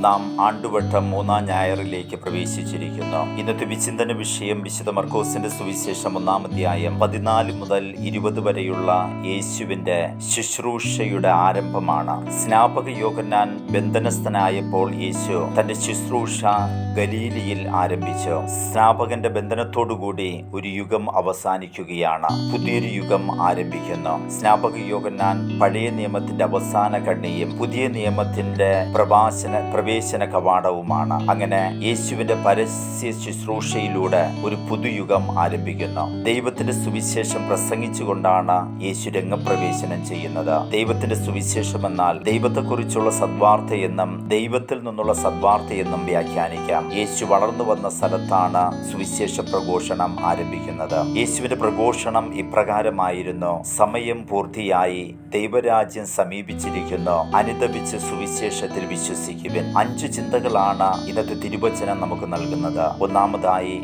നാം ആണ്ടുവട്ടം മൂന്നാം ഞായറിലേക്ക് പ്രവേശിച്ചിരിക്കുന്നു. ഇന്നത്തെ വിചിന്തന വിഷയം വിശുദ്ധ മർക്കോസിന്റെ സുവിശേഷം ഒന്നാം അധ്യായം പതിനാല് മുതൽ ഇരുപത് വരെയുള്ള യേശുവിന്റെ ശുശ്രൂഷയുടെ ആരംഭമാണ്. സ്നാപക യോഹന്നാൻ ബന്ധനസ്ഥനായപ്പോൾ യേശു തന്റെ ശുശ്രൂഷ ഗലീലിയിൽ ആരംഭിച്ചു. സ്നാപകന്റെ ബന്ധനത്തോടുകൂടി ഒരു യുഗം അവസാനിക്കുകയാണ്. പുതിയൊരു യുഗം ആരംഭിക്കുന്നു. സ്നാപക യോഹന്നാൻ പഴയ നിയമത്തിന്റെ അവസാന കണ്ണിയും പുതിയ നിയമത്തിന്റെ പ്രവാസന പ്രവേശന കവാടവുമാണ്. അങ്ങനെ യേശുവിന്റെ പരസ്യ ശുശ്രൂഷയിലൂടെ ഒരു പുതുയുഗം ആരംഭിക്കുന്നു. ദൈവത്തിന്റെ സുവിശേഷം പ്രസംഗിച്ചുകൊണ്ടാണ് യേശു രംഗപ്രവേശനം ചെയ്യുന്നത്. ദൈവത്തിന്റെ സുവിശേഷം എന്നാൽ ദൈവത്തെക്കുറിച്ചുള്ള സദ്വാർത്ത എന്നും ദൈവത്തിൽ നിന്നുള്ള സദ്വാർത്ത എന്നും വ്യാഖ്യാനിക്കാം. യേശു വളർന്നു വന്ന സ്ഥലത്താണ് സുവിശേഷ പ്രഘോഷണം ആരംഭിക്കുന്നത്. യേശുവിന്റെ പ്രഘോഷണം ഇപ്രകാരമായിരുന്നു. സമയം പൂർത്തിയായി. ദൈവരാജ്യം സമീപിച്ചിരിക്കുന്നു. അനുദപിച്ച് സുവിശേഷത്തിൽ വിശ്വസിക്കുവിൻ. അഞ്ചു ചിന്തകളാണ് ഇന്നത്തെ തിരുവചനം നമുക്ക് നൽകുന്നത്. ഒന്നാമതായി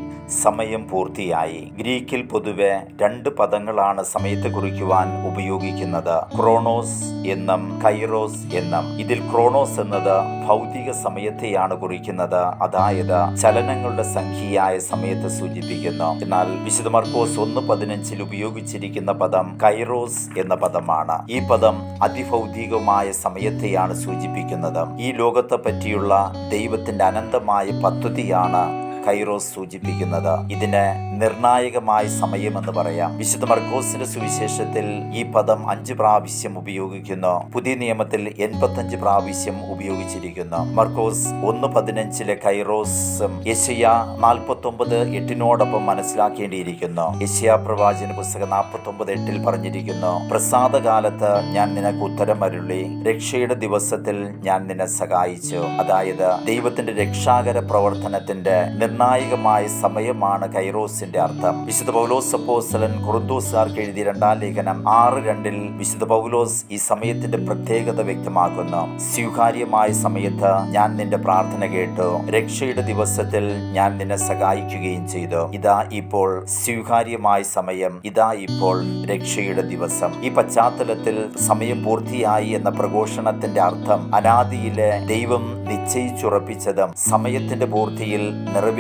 സമയം പൂർത്തിയായി. ഗ്രീക്കിൽ പൊതുവെ രണ്ട് പദങ്ങളാണ് സമയത്തെ കുറിക്കുവാൻ ഉപയോഗിക്കുന്നത്. ക്രോണോസ് എന്നും കൈറോസ് എന്നും. ഇതിൽ ക്രോണോസ് എന്നത് ഭൗതിക സമയത്തെയാണ് കുറിക്കുന്നത്. അതായത് ചലനങ്ങളുടെ സംഖ്യയായ സമയത്തെ സൂചിപ്പിക്കുന്നു. എന്നാൽ വിശുദ്ധ മർക്കോസ് ഒന്ന് പതിനഞ്ചിൽ ഉപയോഗിച്ചിരിക്കുന്ന പദം കൈറോസ് എന്ന പദമാണ്. ഈ പദം അതിഭൗതികമായ സമയത്തെയാണ് സൂചിപ്പിക്കുന്നത്. ഈ ലോകത്തെ പറ്റിയുള്ള ദൈവത്തിന്റെ അനന്തമായ പദ്ധതിയാണ് കൈറോസ് സൂചിപ്പിക്കുന്നത് ഇതിന് നിർണായകമായ സമയമെന്ന് പറയാം. വിശുദ്ധ മർക്കോസിന്റെ സുവിശേഷത്തിൽ ഈ പദം അഞ്ച് പ്രാവശ്യം ഉപയോഗിക്കുന്നു. പുതിയ നിയമത്തിൽ എൺപത്തഞ്ച് പ്രാവശ്യം ഉപയോഗിച്ചിരിക്കുന്നു. മർക്കോസ് ഒന്ന് പതിനഞ്ചിലെ കൈറോസും യശയ നാൽപ്പത്തി ഒമ്പത് എട്ടിനോടൊപ്പം മനസ്സിലാക്കേണ്ടിയിരിക്കുന്നു. യശയ പ്രവാചന പുസ്തകം നാൽപ്പത്തി ഒമ്പത് എട്ടിൽ പറഞ്ഞിരിക്കുന്നു പ്രസാദകാലത്ത് ഞാൻ നിനക്ക് ഉത്തരം അരുളി രക്ഷയുടെ ദിവസത്തിൽ ഞാൻ നിന്നെ സഹായിച്ചു. അതായത് ദൈവത്തിന്റെ രക്ഷാകര പ്രവർത്തനത്തിന്റെ നിർണായകമായ സമയമാണ് കൈറോസിന്റെ അർത്ഥം. വിശുദ്ധ പൗലോസ് അപ്പോസലൻ കുറുന്തോസുകാർക്ക് എഴുതിയ രണ്ടാം ലേഖനം ആറ് രണ്ടിൽ വിശുദ്ധ പൗലോസ് ഈ സമയത്തിന്റെ പ്രത്യേകത വ്യക്തമാക്കുന്നു. സ്വീകാര്യമായ സമയത്ത് ഞാൻ നിന്റെ പ്രാർത്ഥന കേട്ടു. രക്ഷയുടെ ദിവസത്തിൽ ഞാൻ നിന്നെ സഹായിക്കുകയും ചെയ്തു. ഇതാ ഇപ്പോൾ സ്വീകാര്യമായ സമയം. ഇതാ ഇപ്പോൾ രക്ഷയുടെ ദിവസം. ഈ പശ്ചാത്തലത്തിൽ സമയം പൂർത്തിയായി എന്ന പ്രഘോഷണത്തിന്റെ അർത്ഥം അനാദിയിലെ ദൈവം നിശ്ചയിച്ചുറപ്പിച്ചതും സമയത്തിന്റെ പൂർത്തിയിൽ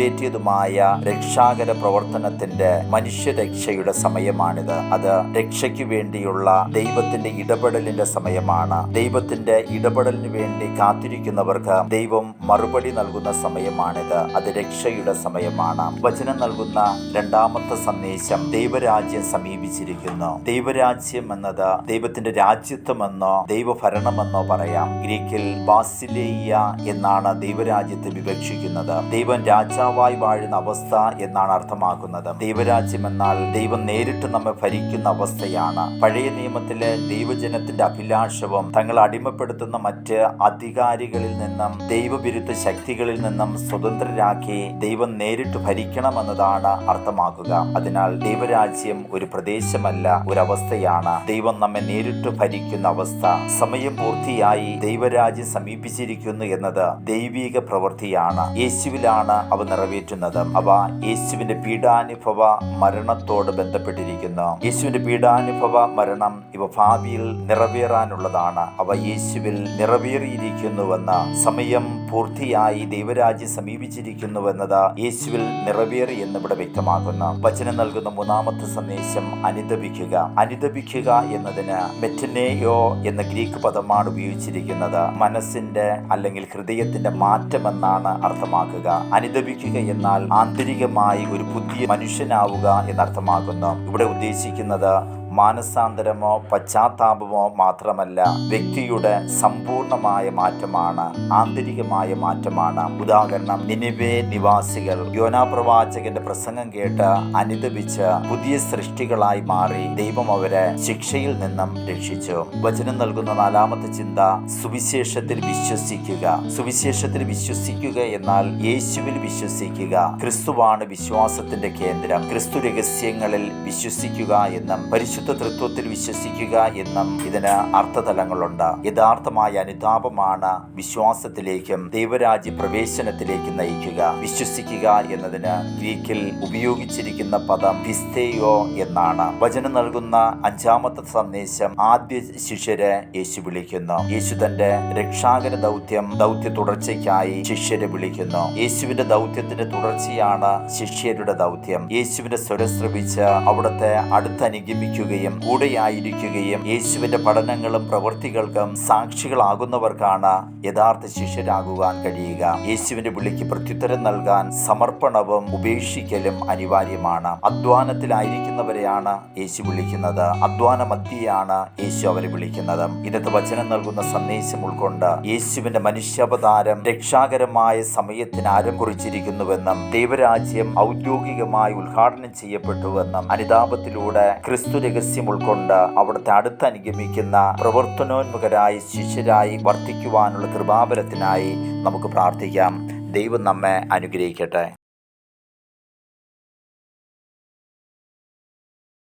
നിറവേറ്റിയതുമായ രക്ഷാകര പ്രവർത്തനത്തിന്റെ മനുഷ്യരക്ഷയുടെ സമയമാണിത്. അത് രക്ഷയ്ക്ക് വേണ്ടിയുള്ള ദൈവത്തിന്റെ ഇടപെടലിന്റെ സമയമാണ്. ദൈവത്തിന്റെ ഇടപെടലിന് വേണ്ടി കാത്തിരിക്കുന്നവർക്ക് ദൈവം മറുപടി നൽകുന്ന സമയമാണിത്. അത് രക്ഷയുടെ സമയമാണ്. വചനം നൽകുന്ന രണ്ടാമത്തെ സന്ദേശം ദൈവരാജ്യം സമീപിച്ചിരിക്കുന്നു. ദൈവരാജ്യം എന്നത് ദൈവത്തിന്റെ രാജ്യത്വമെന്നോ ദൈവഭരണമെന്നോ പറയാം. ഗ്രീക്കിൽ ബാസിലേയ എന്നാണ് ദൈവരാജ്യത്തെ വിവക്ഷിക്കുന്നത്. ദൈവം രാജാവായി വാഴുന്ന അവസ്ഥ എന്നാണ് അർത്ഥമാക്കുന്നത്. ദൈവരാജ്യം എന്നാൽ ദൈവം നേരിട്ട് നമ്മെ ഭരിക്കുന്ന അവസ്ഥയാണ്. പഴയ നിയമത്തിലെ ദൈവജനത്തിന്റെ അഭിലാഷവും തങ്ങൾ അടിമപ്പെടുത്തുന്ന മറ്റ് അധികാരികളിൽ നിന്നും ദൈവവിരുദ്ധ ശക്തികളിൽ നിന്നും സ്വതന്ത്രരാക്കി ദൈവം നേരിട്ട് ഭരിക്കണമെന്നതാണ് അർത്ഥമാക്കുക. അതിനാൽ ദൈവരാജ്യം ഒരു പ്രദേശമല്ല ഒരവസ്ഥയാണ് ദൈവം നമ്മെ നേരിട്ട് ഭരിക്കുന്ന അവസ്ഥ സമയം പൂർത്തിയായി ദൈവരാജ്യം സമീപിച്ചിരിക്കുന്നു എന്നത് ദൈവിക പ്രവൃത്തിയാണ്. യേശുവിലാണ് അവ നിറവേറ്റുന്നത്. അവ യേശുവിന്റെ പീഡാനുഭവ മരണത്തോട് ബന്ധപ്പെട്ടിരിക്കുന്നു. യേശുവിന്റെ പീഡാനുഭവ മരണം ഇവ ഭാവിയിൽ നിറവേറാനുള്ളതാണ്. അവ യേശുവിൽ നിറവേറിയിരിക്കുന്നുവെന്ന് സമയം പൂർത്തിയായി ദൈവരാജ്യം സമീപിച്ചിരിക്കുന്നുവെന്നത് യേശുവിൽ നിറവേറി എന്ന് ഇവിടെ വ്യക്തമാക്കുന്നു. വചനം നൽകുന്ന മൂന്നാമത്തെ സന്ദേശം അനുദപിക്കുക. അനുദപിക്കുക എന്നതിന് മെറ്റനേയോ എന്ന ഗ്രീക്ക് പദമാണ് ഉപയോഗിച്ചിരിക്കുന്നത്. മനസ്സിന്റെ അല്ലെങ്കിൽ ഹൃദയത്തിന്റെ മാറ്റം എന്നാണ് അർത്ഥമാക്കുക. അനുദപിക്കുക എന്നാൽ ആന്തരികമായി ഒരു പുതിയ മനുഷ്യനാവുക എന്നർത്ഥമാക്കുന്നു. ഇവിടെ ഉദ്ദേശിക്കുന്നത് മാനസാന്തരമോ പശ്ചാത്താപമോ മാത്രമല്ല വ്യക്തിയുടെ സമ്പൂർണമായ മാറ്റമാണ് ആന്തരികമായ മാറ്റമാണ്. ഉദാഹരണം നിനിവേ നിവാസികൾ. യോനാപ്രവാചകന്റെ പ്രസംഗം കേട്ട് അനുദപിച്ച് പുതിയ സൃഷ്ടികളായി മാറി ദൈവം അവരെ ശിക്ഷയിൽ നിന്നും രക്ഷിച്ചു. വചനം നൽകുന്ന നാലാമത്തെ ചിന്ത സുവിശേഷത്തിൽ വിശ്വസിക്കുക. സുവിശേഷത്തിൽ വിശ്വസിക്കുക എന്നാൽ യേശുവിൽ വിശ്വസിക്കുക. ക്രിസ്തുവാണ് വിശ്വാസത്തിന്റെ കേന്ദ്രം. ക്രിസ്തു രഹസ്യങ്ങളിൽ വിശ്വസിക്കുക എന്നും പരിശുദ്ധ പരിശുദ്ധ തൃത്വത്തിൽ വിശ്വസിക്കുക എന്നും ഇതിന് അർത്ഥതലങ്ങളുണ്ട്. യഥാർത്ഥമായ അനുതാപമാണ് വിശ്വാസത്തിലേക്കും ദൈവരാജ്യ പ്രവേശനത്തിലേക്കും നയിക്കുക. വിശ്വസിക്കുക എന്നതിന് ഗ്രീക്കിൽ ഉപയോഗിച്ചിരിക്കുന്ന പദം പിസ്തേയോ എന്നാണ് വചനം നൽകുന്ന അഞ്ചാമത്തെ സന്ദേശം ആദ്യ ശിഷ്യരെ യേശു വിളിക്കുന്നു. യേശു തന്റെ രക്ഷാകര ദൗത്യം ദൗത്യ തുടർച്ചയ്ക്കായി ശിഷ്യരെ വിളിക്കുന്നു. യേശുവിന്റെ ദൗത്യത്തിന്റെ തുടർച്ചയാണ് ശിഷ്യരുടെ ദൗത്യം. യേശുവിന്റെ സ്വരം ശ്രമിച്ച് അവിടുത്തെ അടുത്തനുഗമിക്കുകയും കൂടെയായിരിക്കുകയും യേശുവിന്റെ പഠനങ്ങളും പ്രവൃത്തികൾക്കും സാക്ഷികളാകുന്നവർക്കാണ് യഥാർത്ഥ ശിഷ്യരാകുവാൻ കഴിയുക. യേശുവിന്റെ വിളിക്ക് പ്രത്യുത്തരം നൽകാൻ സമർപ്പണവും ഉപേക്ഷിക്കലും അനിവാര്യമാണ്. അധ്വാനത്തിലായിരിക്കുന്നവരെയാണ് യേശു വിളിക്കുന്നത്. അധ്വാന മധ്യയാണ് യേശു അവരെ വിളിക്കുന്നത്. ഇന്നത്തെ വചനം നൽകുന്ന സന്ദേശം ഉൾക്കൊണ്ട് യേശുവിന്റെ മനുഷ്യാവതാരം രക്ഷാകരമായ സമയത്തിന് ആരം കുറിച്ചിരിക്കുന്നുവെന്നും ദൈവരാജ്യം ഔദ്യോഗികമായി ഉദ്ഘാടനം ചെയ്യപ്പെട്ടുവെന്നും അനുതാപത്തിലൂടെ ക്രിസ്തു രഹസ്യം ഉൾക്കൊണ്ട് അവിടുത്തെ അടുത്ത് അനുഗമിക്കുന്ന പ്രവർത്തനോന്മുഖരായി ശിഷ്യരായി വർദ്ധിക്കുവാനുള്ള കൃപാപരത്തിനായി നമുക്ക് പ്രാർത്ഥിക്കാം. ദൈവം നമ്മെ അനുഗ്രഹിക്കട്ടെ.